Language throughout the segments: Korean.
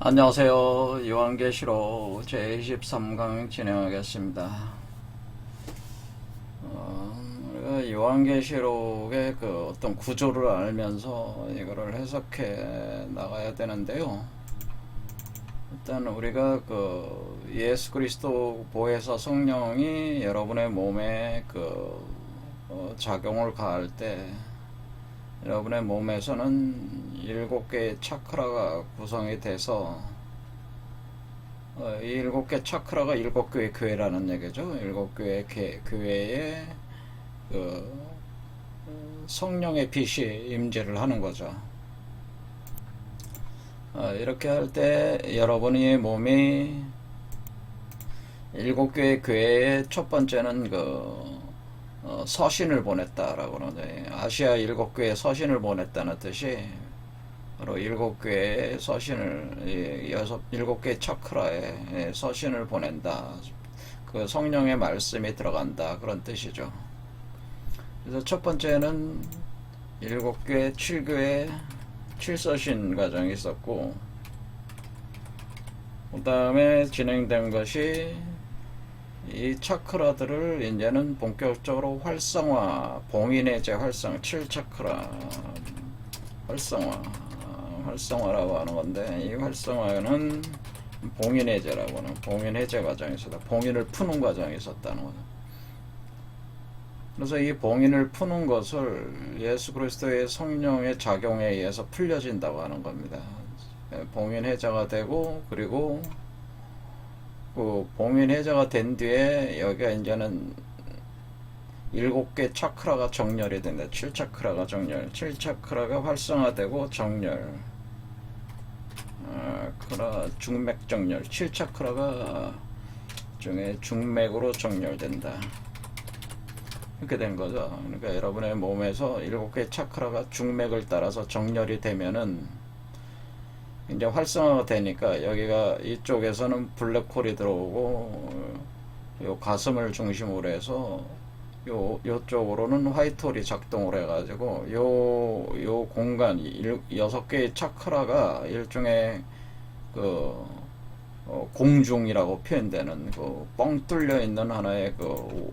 안녕하세요. 요한계시록 제23강 진행하겠습니다. 어, 우리가 요한계시록의 그 어떤 구조를 알면서 이거를 해석해 나가야 되는데요. 일단 우리가 그 예수 그리스도 보혜사 성령이 여러분의 몸에 그 어, 작용을 가할 때 여러분의 몸에서는 일곱 개의 차크라가 구성이 돼서 어, 이 일곱 개 차크라가 일곱 개의 교회라는 얘기죠. 일곱 개- 교회에 그 어, 성령의 빛이 임재를 하는 거죠. 어, 이렇게 할 때 여러분의 몸이 일곱 개의 교회의 첫 번째는 그 어, 서신을 보냈다라고 하는데 아시아 일곱 교회 서신을 보냈다는 뜻이 바로 일곱 교회의 서신을 이 여섯 일곱 개 차크라에 예, 서신을 보낸다. 그 성령의 말씀이 들어간다 그런 뜻이죠. 그래서 첫 번째는 일곱 교회 칠교회 칠서신 과정이 있었고 그 다음에 진행된 것이 이 차크라들을 이제는 본격적으로 활성화, 봉인해제 활성, 7차크라 활성화, 활성화라고 하는 건데 이 활성화는 봉인 해제라고 하는 봉인 해제 과정이 있었다. 봉인을 푸는 과정이 있었다는 거죠. 그래서 이 봉인을 푸는 것을 예수 그리스도의 성령의 작용에 의해서 풀려진다고 하는 겁니다. 봉인 해제가 되고 그리고 그 봉인 해제가 된 뒤에 여기가 이제는 일곱 개 차크라가 정렬이 된다. 7차크라가 정렬. 7차크라가 활성화되고 정렬. 아, 크라 중맥 정렬. 7차크라가 중에 중맥으로 정렬된다. 이렇게 된 거죠. 그러니까 여러분의 몸에서 일곱 개 차크라가 중맥을 따라서 정렬이 되면은 이제 활성화가 되니까 여기가 이쪽에서는 블랙홀이 들어오고 요 가슴을 중심으로 해서 요 요쪽으로는 화이트홀이 작동을 해가지고 요 요 공간 일, 여섯 개의 차크라가 일종의 그 어, 공중이라고 표현되는 그 뻥 뚫려 있는 하나의 그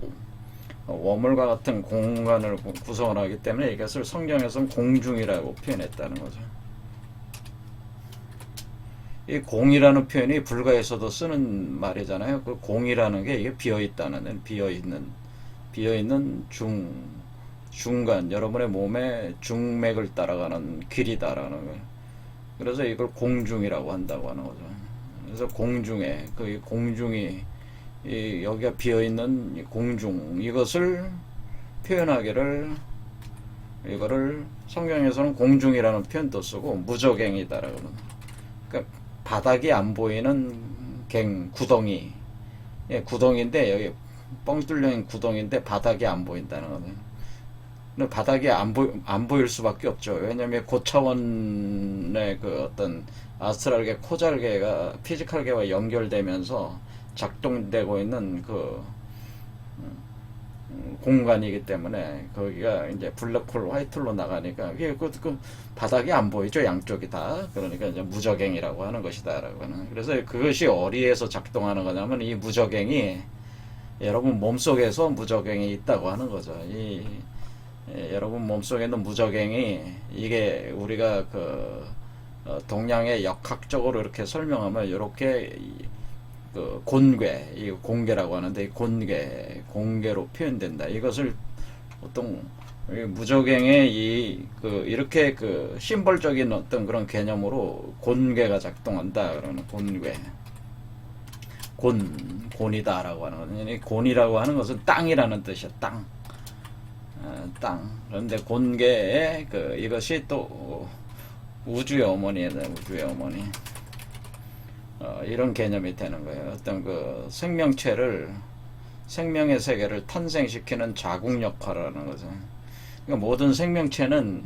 워물과 같은 공간을 구- 구성을 하기 때문에 이것을 성경에서는 공중이라고 표현했다는 거죠. 이 공이라는 표현이 불가에서도 쓰는 말이잖아요. 그 공이라는 게 이게 비어 있다는 비어 있는 비어 있는 중 중간 여러분의 몸에 중맥을 따라가는 길이다라는 거예요. 그래서 이걸 공중이라고 한다고 하는 거죠. 그래서 공중에 그 공중이 이 여기가 비어 있는 이 공중 이것을 표현하기를 이거를 성경에서는 공중이라는 표현도 쓰고 무적행이다라고. 그러니까 바닥이 안 보이는 갱 구덩이 예, 구덩인데 여기 뻥 있는 구덩인데 바닥이 안 보인다는 거네. 바닥이 안 보, 안 보일 수밖에 없죠. 왜냐면 고차원의 그 어떤 아스트랄계 코잘계가 피지컬계와 연결되면서 작동되고 있는 그 음, 공간이기 때문에 거기가 이제 블랙홀 화이트홀로 나가니까 이게 그, 그 바닥이 안 보이죠? 양쪽이 다. 그러니까 이제 무적행이라고 하는 것이다라고 하는. 그래서 그것이 어디에서 작동하는 거냐면 이 무적행이 여러분 몸속에서 무적행이 있다고 하는 거죠. 이 예, 여러분 몸속에 있는 무적행이 이게 우리가 그 어, 동양의 역학적으로 이렇게 설명하면 이렇게 이- 그 곤괴, 이 공괴라고 하는데 이 곤괴, 공괴로 표현된다. 이것을 이 무적행의 이 그 이렇게 그 심벌적인 어떤 그런 개념으로 곤괴가 작동한다. 그러는 곤괴. 곤, 곤이다라고 하는 거는 이 곤이라고 하는 것은 땅이라는 뜻이야. 땅. 어, 땅. 그런데 곤괴의 그 이것이 또 우주의 어머니에 우주의 어머니. 어, 이런 개념이 되는 거예요. 어떤 그 생명체를 생명의 세계를 탄생시키는 자궁 역할을 하는 거죠. 그러니까 모든 생명체는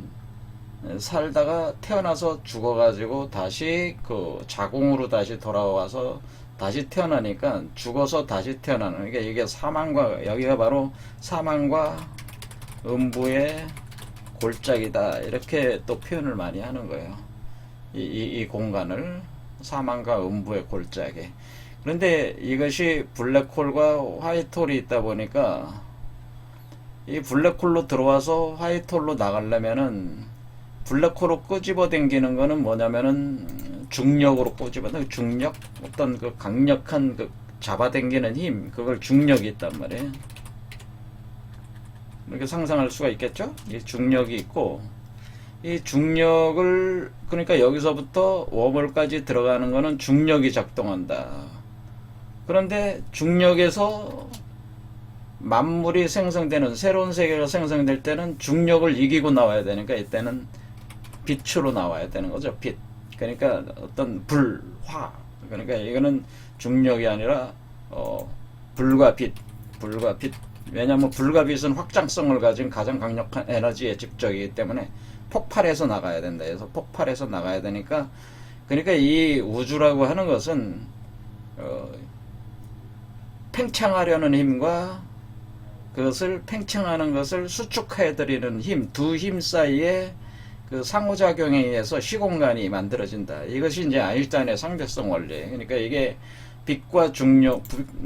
살다가 태어나서 죽어가지고 다시 그 자궁으로 다시 돌아와서 다시 태어나니까 죽어서 다시 태어나는 그러니까 이게 사망과 여기가 바로 사망과 음부의 골짜기다 이렇게 또 표현을 많이 하는 거예요. 이, 이, 이 공간을 사망과 음부의 골짜기. 그런데 이것이 블랙홀과 화이트홀이 있다 보니까 이 블랙홀로 들어와서 화이트홀로 나가려면은 블랙홀로 끄집어 당기는 거는 뭐냐면은 중력으로 끄집어 당 중력 어떤 그 강력한 그 잡아 당기는 힘 그걸 중력이 있단 말이에요. 이렇게 상상할 수가 있겠죠? 이 중력이 있고 이 중력을 그러니까 여기서부터 웜홀까지 들어가는 거는 중력이 작동한다. 그런데 중력에서 만물이 생성되는 새로운 세계가 생성될 때는 중력을 이기고 나와야 되니까 이때는 빛으로 나와야 되는 거죠. 빛. 그러니까 어떤 불, 화. 그러니까 이거는 중력이 아니라 어, 불과 빛, 불과 빛. 왜냐하면 불과 빛은 확장성을 가진 가장 강력한 에너지의 집적이기 때문에 폭발해서 나가야 된다. 그래서 폭발해서 나가야 되니까 그러니까 이 우주라고 하는 것은 어, 팽창하려는 힘과 그것을 팽창하는 것을 수축해 드리는 힘, 두 힘 사이에 그 상호작용에 의해서 시공간이 만들어진다. 이것이 이제 아인슈타인의 상대성 원리. 그러니까 이게 빛과 중력,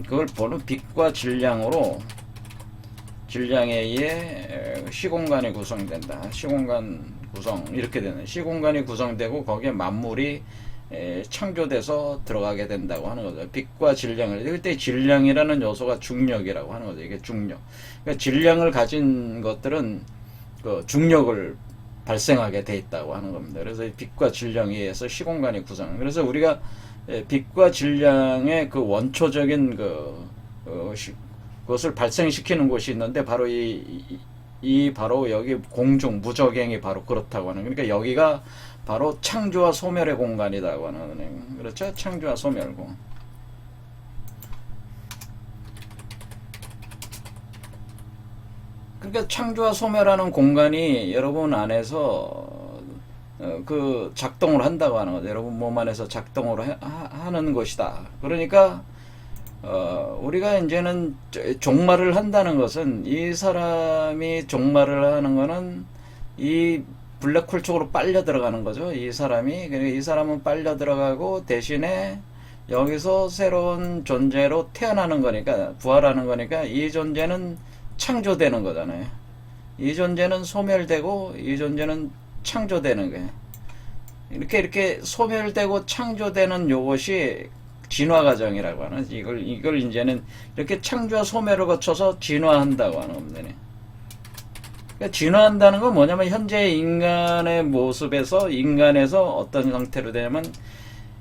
그걸 보는 빛과 질량으로 질량에 의해 시공간이 구성된다. 시공간 구성 이렇게 되는 시공간이 구성되고 거기에 만물이 창조돼서 들어가게 된다고 하는 거죠. 빛과 질량을 그때 질량이라는 요소가 중력이라고 하는 거죠. 이게 중력. 그러니까 질량을 가진 것들은 그 중력을 발생하게 돼 있다고 하는 겁니다. 그래서 빛과 질량에 의해서 시공간이 구성. 그래서 우리가 빛과 질량의 그 원초적인 그 어, 시, 그것을 발생시키는 곳이 있는데 바로 이, 이, 이 바로 여기 공중 무적행이 바로 그렇다고 하는 그러니까 여기가 바로 창조와 소멸의 공간이라고 하는 그렇죠? 창조와 소멸공. 그러니까 창조와 소멸하는 공간이 여러분 안에서 어, 그 작동을 한다고 하는 거죠. 여러분 몸 안에서 작동을 하, 하는 것이다. 그러니까 어, 우리가 이제는 종말을 한다는 것은 이 사람이 종말을 하는 거는 이 블랙홀 쪽으로 빨려 들어가는 거죠. 이 사람이. 그러니까 이 사람은 빨려 들어가고 대신에 여기서 새로운 존재로 태어나는 거니까, 부활하는 거니까 이 존재는 창조되는 거잖아요. 이 존재는 소멸되고 이 존재는 창조되는 거예요. 이렇게 이렇게 소멸되고 창조되는 요것이 진화 과정이라고 하는 이걸 이걸 이제는 이렇게 창조와 소멸을 거쳐서 진화한다고 하는 겁니다. 그러니까 진화한다는 건 뭐냐면 현재 인간의 모습에서 인간에서 어떤 형태로 되냐면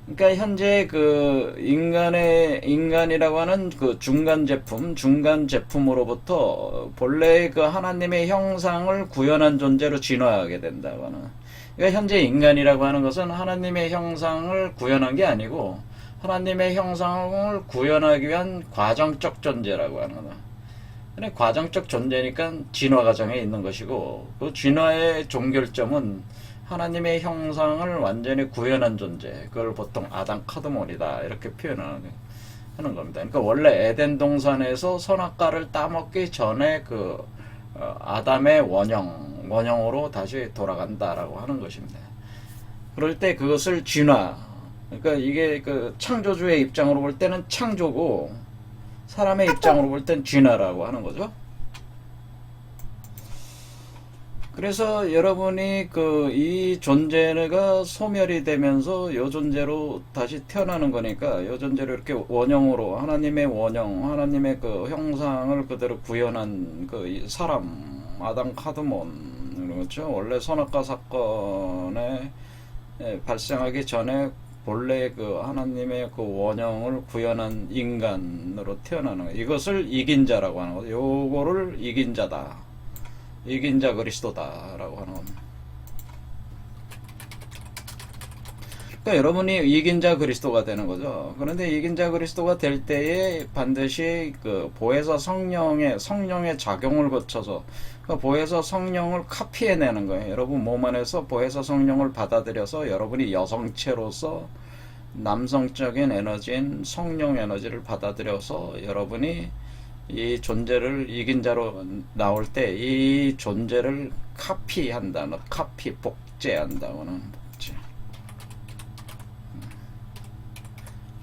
그러니까 현재 그 인간의 인간이라고 하는 그 중간 제품, 중간 제품으로부터 본래 그 하나님의 형상을 구현한 존재로 진화하게 된다고 하는. 그러니까 현재 인간이라고 하는 것은 하나님의 형상을 구현한 게 아니고 하나님의 형상을 구현하기 위한 과정적 존재라고 하는 거다. 근데 과정적 존재니까 진화 과정에 있는 것이고 그 진화의 종결점은 하나님의 형상을 완전히 구현한 존재. 그걸 보통 아담 카드몬이다 이렇게 표현하는 하는 겁니다. 그러니까 원래 에덴 동산에서 선악과를 따먹기 전에 그 어, 아담의 원형 원형으로 다시 돌아간다라고 하는 것입니다. 그럴 때 그것을 진화 그러니까 이게 그 창조주의 입장으로 볼 때는 창조고 사람의 입장으로 볼 땐 진화라고 하는 거죠. 그래서 여러분이 그 이 존재가 소멸이 되면서 이 존재로 다시 태어나는 거니까 이 존재로 이렇게 원형으로 하나님의 원형, 하나님의 그 형상을 그대로 구현한 그 사람 아담 카드몬 그렇죠. 원래 선악과 사건에 발생하기 전에 본래 그 하나님의 그 원형을 구현한 인간으로 태어나는 거 이것을 이긴 자라고 하는 거죠. 요거를 이긴 자다. 이긴 자 그리스도다라고 하는 겁니다. 그러니까 여러분이 이긴 자 그리스도가 되는 거죠. 그런데 이긴 자 그리스도가 될 때에 반드시 그 보혜사 성령의 성령의 작용을 거쳐서 그 보혜사 성령을 카피해내는 거예요. 여러분 몸 안에서 보혜사 성령을 받아들여서 여러분이 여성체로서 남성적인 에너지인 성령 에너지를 받아들여서 여러분이 이 존재를 이긴 자로 나올 때 이 존재를 카피한다는 카피 복제한다고는 복제.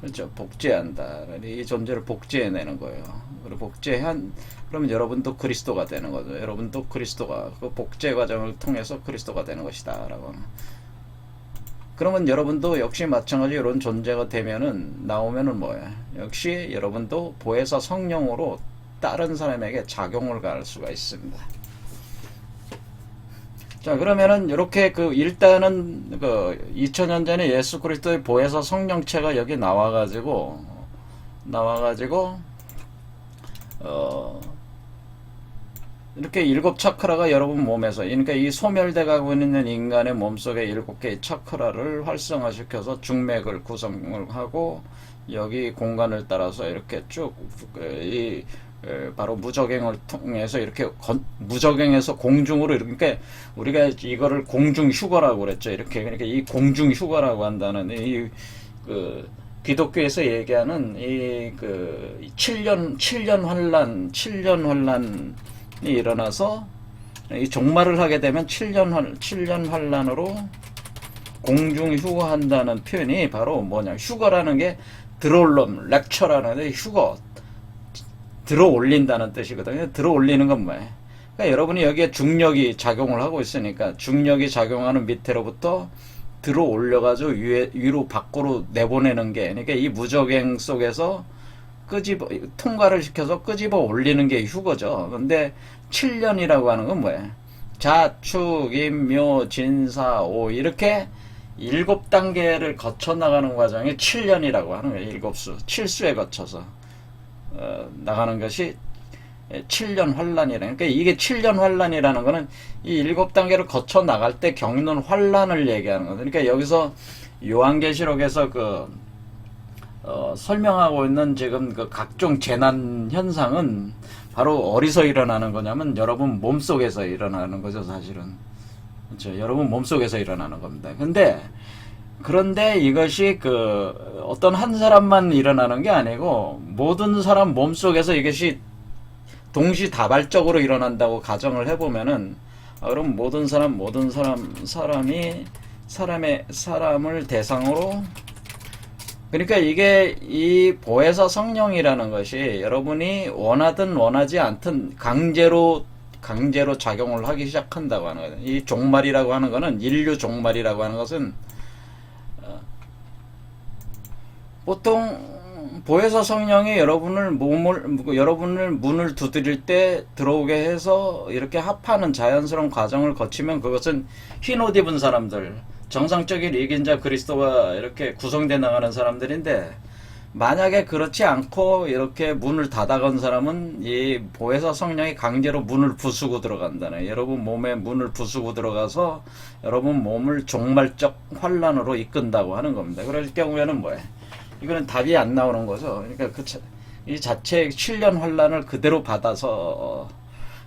그렇죠. 복제한다. 이 존재를 복제해내는 거예요. 그리고 복제한 그러면 여러분도 그리스도가 되는 거죠. 여러분도 그리스도가 그 복제 과정을 통해서 그리스도가 되는 것이다라고. 그러면 여러분도 역시 마찬가지 이런 존재가 되면은 나오면은 뭐야? 역시 여러분도 보혜사 성령으로 다른 사람에게 작용을 가할 수가 있습니다. 자 그러면은 이렇게 그 일단은 그 2000년 전에 예수 그리스도의 보혜사 성령체가 여기 나와가지고 나와가지고 어 이렇게 일곱 차크라가 여러분 몸에서 그러니까 이 소멸돼 가고 있는 인간의 몸속에 일곱 개의 차크라를 활성화시켜서 중맥을 구성을 하고 여기 공간을 따라서 이렇게 쭉이 바로 무적행을 통해서 이렇게 건, 무적행에서 공중으로 이렇게 그러니까 우리가 이거를 공중 휴거라고 그랬죠. 이렇게 그러니까 이 공중 휴거라고 한다는 이그 기독교에서 얘기하는 이 그 7년 7년 환란 7년 환란이 일어나서 이 종말을 하게 되면 7년 환 7년 환란으로 공중 휴거한다는 표현이 바로 뭐냐. 휴거라는 게 드롤럼 렉처라는 게 휴거 들어 올린다는 뜻이거든요. 들어 올리는 건 뭐예요? 그러니까 여러분이 여기에 중력이 작용을 하고 있으니까 중력이 작용하는 밑에로부터 들어 올려가지고 위에, 위로 밖으로 내보내는 게 그러니까 이 무적행 속에서 끄집어 통과를 시켜서 끄집어 올리는 게 휴거죠. 근데 7년이라고 하는 건 뭐예요? 자축, 임묘, 진사, 오 이렇게 일곱 단계를 거쳐 나가는 과정이 7년이라고 하는 거예요. 일곱 수, 7수에 거쳐서. 어, 나가는 것이 7년 환란이라는 그러니까 이게 7년 환란이라는 거는 이 일곱 단계를 거쳐 나갈 때 겪는 환란을 얘기하는 거죠. 그러니까 여기서 요한계시록에서 그 어, 설명하고 있는 지금 그 각종 재난 현상은 바로 어디서 일어나는 거냐면 여러분 몸속에서 일어나는 거죠, 사실은. 그렇죠. 여러분 몸속에서 일어나는 겁니다. 근데 그런데 이것이 그 어떤 한 사람만 일어나는 게 아니고 모든 사람 몸속에서 이것이 동시다발적으로 일어난다고 가정을 해보면은 아, 그럼 모든 사람 모든 사람 사람이 사람의 사람을 대상으로 그러니까 이게 이 보혜사 성령이라는 것이 여러분이 원하든 원하지 않든 강제로 강제로 작용을 하기 시작한다고 하는 거예요. 이 종말이라고 하는 거는 인류 종말이라고 하는 것은 보통 보혜사 성령이 여러분을 몸을 여러분을 문을 두드릴 때 들어오게 해서 이렇게 합하는 자연스러운 과정을 거치면 그것은 흰 옷 입은 사람들 정상적인 이긴자 그리스도가 이렇게 구성돼 나가는 사람들인데 만약에 그렇지 않고 이렇게 문을 닫아간 사람은 이 보혜사 성령이 강제로 문을 부수고 들어간다네. 여러분 몸에 문을 부수고 들어가서 여러분 몸을 종말적 환란으로 이끈다고 하는 겁니다. 그럴 경우에는 뭐예요? 이거는 답이 안 나오는 거죠. 그러니까 그, 이 자체 7년 환란을 그대로 받아서,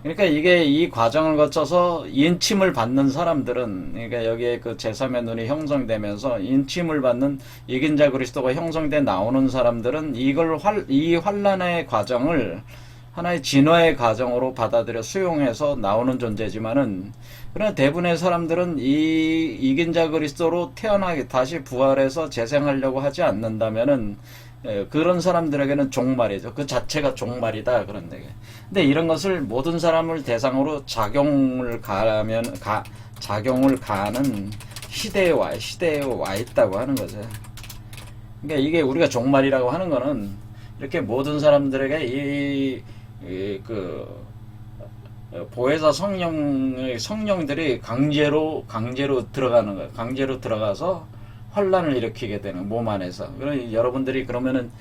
그러니까 이게 이 과정을 거쳐서 인침을 받는 사람들은, 그러니까 여기에 그 제3의 눈이 형성되면서 인침을 받는 이긴 자 그리스도가 형성돼 나오는 사람들은 이걸 활, 이 환란의 과정을 하나의 진화의 과정으로 받아들여 수용해서 나오는 존재지만은 그러나 대부분의 사람들은 이 이긴 자 그리스도로 태어나게 다시 부활해서 재생하려고 하지 않는다면은 예, 그런 사람들에게는 종말이죠. 그 자체가 종말이다 그런 얘기. 근데 이런 것을 모든 사람을 대상으로 작용을 가면 가 작용을 가하는 시대에 와 시대에 와 있다고 하는 거죠. 그러니까 이게 우리가 종말이라고 하는 거는 이렇게 모든 사람들에게 이, 이 그 보혜사 성령의 성령들이 강제로 강제로 들어가는 거예요. 강제로 들어가서 환란을 일으키게 되는 몸 안에서. 그러 여러분들이 그러면은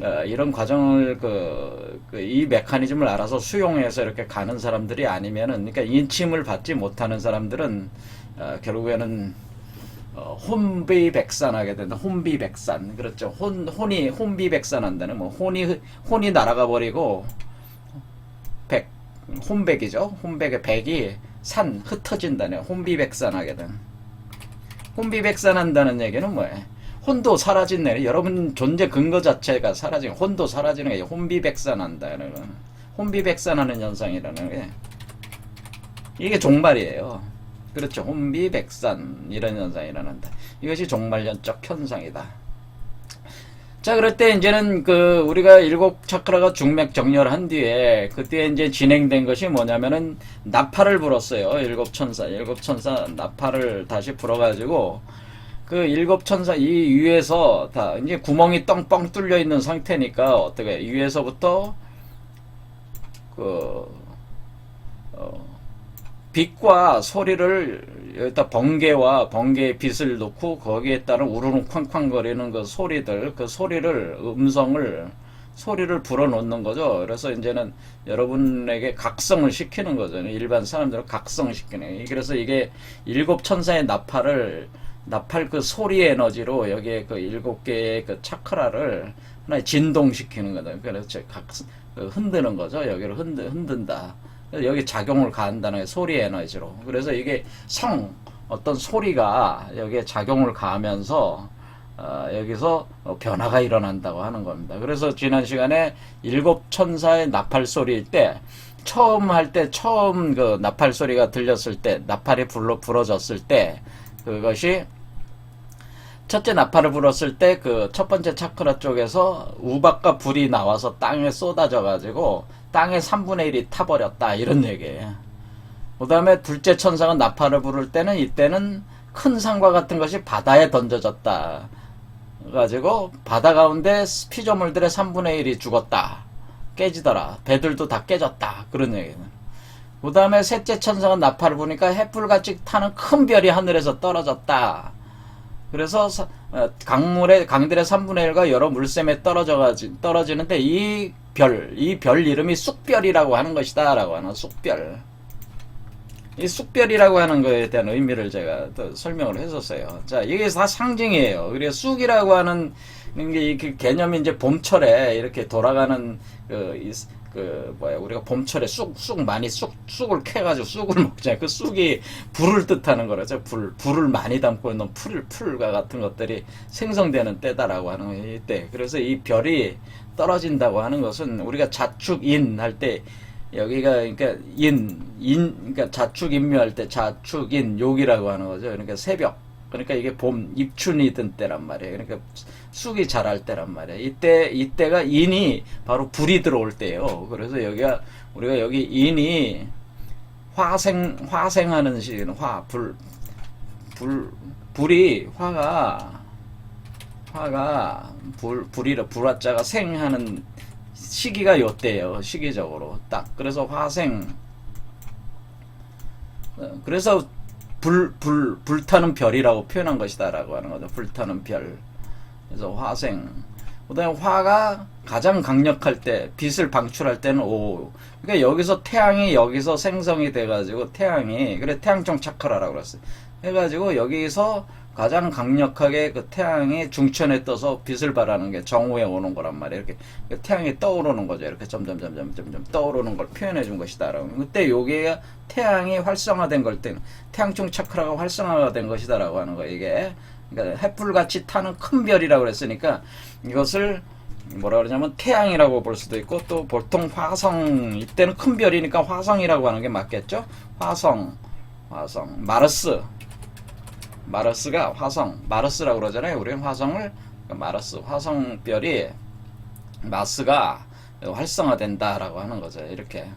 어, 이런 과정을 그, 그, 이 메커니즘을 알아서 수용해서 이렇게 가는 사람들이 아니면은 그러니까 인침을 받지 못하는 사람들은 어, 결국에는 어, 혼비백산하게 된다. 혼비백산 그렇죠. 혼 혼이 혼비백산한다는 뭐 혼이 혼이 날아가 버리고 백 혼백이죠. 혼백의 백이 산 흩어진다네. 혼비백산하게 된. 혼비백산한다는 얘기는 뭐예요? 혼도 사라진네. 여러분 존재 근거 자체가 사라진 혼도 사라지는 게 혼비백산한다는 거. 혼비백산하는 현상이라는 게 이게 종말이에요. 그렇죠. 혼비백산 이런 현상이 일어난다. 이것이 종말연적 현상이다. 자, 그럴 때 이제는 그 우리가 일곱 차크라가 중맥 정렬한 뒤에 그때 이제 진행된 것이 뭐냐면은 나팔을 불었어요. 일곱 천사, 일곱 천사 나팔을 다시 불어가지고 그 일곱 천사 이 위에서 다 이제 구멍이 뻥뻥 뚫려 있는 상태니까 어떻게 위에서부터 그 어, 빛과 소리를 여기다 번개와 번개의 빛을 놓고 거기에 따른 우르르 쾅쾅거리는 그 소리들 그 소리를 음성을 소리를 불어넣는 거죠. 그래서 이제는 여러분에게 각성을 시키는 거죠. 일반 사람들을 각성시키는. 그래서 이게 일곱 천사의 나팔을 나팔 그 소리 에너지로 여기에 그 일곱 개의 그 차크라를 하나의 진동시키는 거다. 그래서 각그 흔드는 거죠. 여기를 흔드, 흔든다. 여기 작용을 가한다는 게 소리 에너지로. 그래서 이게 성 어떤 소리가 여기에 작용을 가하면서 어, 여기서 어, 변화가 일어난다고 하는 겁니다. 그래서 지난 시간에 일곱 천사의 나팔 소리일 때 처음 할 때 처음 그 나팔 소리가 들렸을 때 나팔이 불러 불어졌을 때 그것이 첫째 나팔을 불었을 때 그 첫 번째 차크라 쪽에서 우박과 불이 나와서 땅에 쏟아져 가지고 땅의 3분의 1이 타버렸다 이런 얘기예요. 그 다음에 둘째 천사가 나팔을 부를 때는 이때는 큰 산과 같은 것이 바다에 던져졌다. 가지고 바다 가운데 피조물들의 3분의 1이 죽었다. 깨지더라. 배들도 다 깨졌다. 그런 얘기는. 그 다음에 셋째 천사가 나팔을 부니까 햇불같이 타는 큰 별이 하늘에서 떨어졌다. 그래서 사- 어, 강물의 강들의 3분의 1가 여러 물샘에 떨어져 가지 떨어지는데 이 별, 이 별 이름이 쑥별이라고 하는 것이다 라고 하는 쑥별. 이 쑥별이라고 하는 거에 대한 의미를 제가 또 설명을 했었어요. 자, 이게 다 상징이에요. 그래서 쑥이라고 하는 게그 개념이 이제 봄철에 이렇게 돌아가는 그, 이, 그 뭐야 우리가 봄철에 쑥 쑥 많이 쑥 쑥을 캐가지고 쑥을 먹잖아요. 그 쑥이 불을 뜻하는 거라죠. 불 불을 많이 담고 있는 풀 풀과 같은 것들이 생성되는 때다라고 하는 이때. 그래서 이 별이 떨어진다고 하는 것은 우리가 자축인 할 때 여기가 그러니까 인, 인, 그러니까 자축인묘할 때 자축인 욕이라고 하는 거죠. 그러니까 새벽. 그러니까 이게 봄 입춘이 든 때란 말이에요. 그러니까 쑥이 자랄 때란 말이에요. 이때 이때가 인이 바로 불이 들어올 때예요. 그래서 여기가 우리가 여기 인이 화생 화생하는 시기는 화불불 불이 화가 화가 불 불이라 불화자가 생하는 시기가 요때예요. 시기적으로 딱 그래서 화생 어, 그래서 불, 불, 불타는 별이라고 표현한 것이다라고 하는 거죠. 불타는 별. 그래서 화생. 그 다음에 화가 가장 강력할 때, 빛을 방출할 때는 오. 그러니까 여기서 태양이 여기서 생성이 돼가지고 태양이, 그래 태양청 차크라라고 그랬어요. 해가지고 여기서 가장 강력하게 그 태양이 중천에 떠서 빛을 발하는 게 정오에 오는 거란 말이에요. 이렇게 그 태양이 떠오르는 거죠. 이렇게 점점 점점 점점 떠오르는 걸 표현해 준 것이다라고. 그때 요게 태양이 활성화된 걸 때, 태양중 차크라가 활성화가 된 것이다라고 하는 거 이게. 그러니까 햇불 같이 타는 큰 별이라고 그랬으니까 이것을 뭐라 그러냐면 태양이라고 볼 수도 있고 또 보통 화성 이때는 큰 별이니까 화성이라고 하는 게 맞겠죠? 화성, 화성, 마르스, 마르스가 화성, 마르스라고 그러잖아요. 우리는 화성을 그러니까 마르스, 화성별이 마스가 활성화된다라고 하는 거죠. 이렇게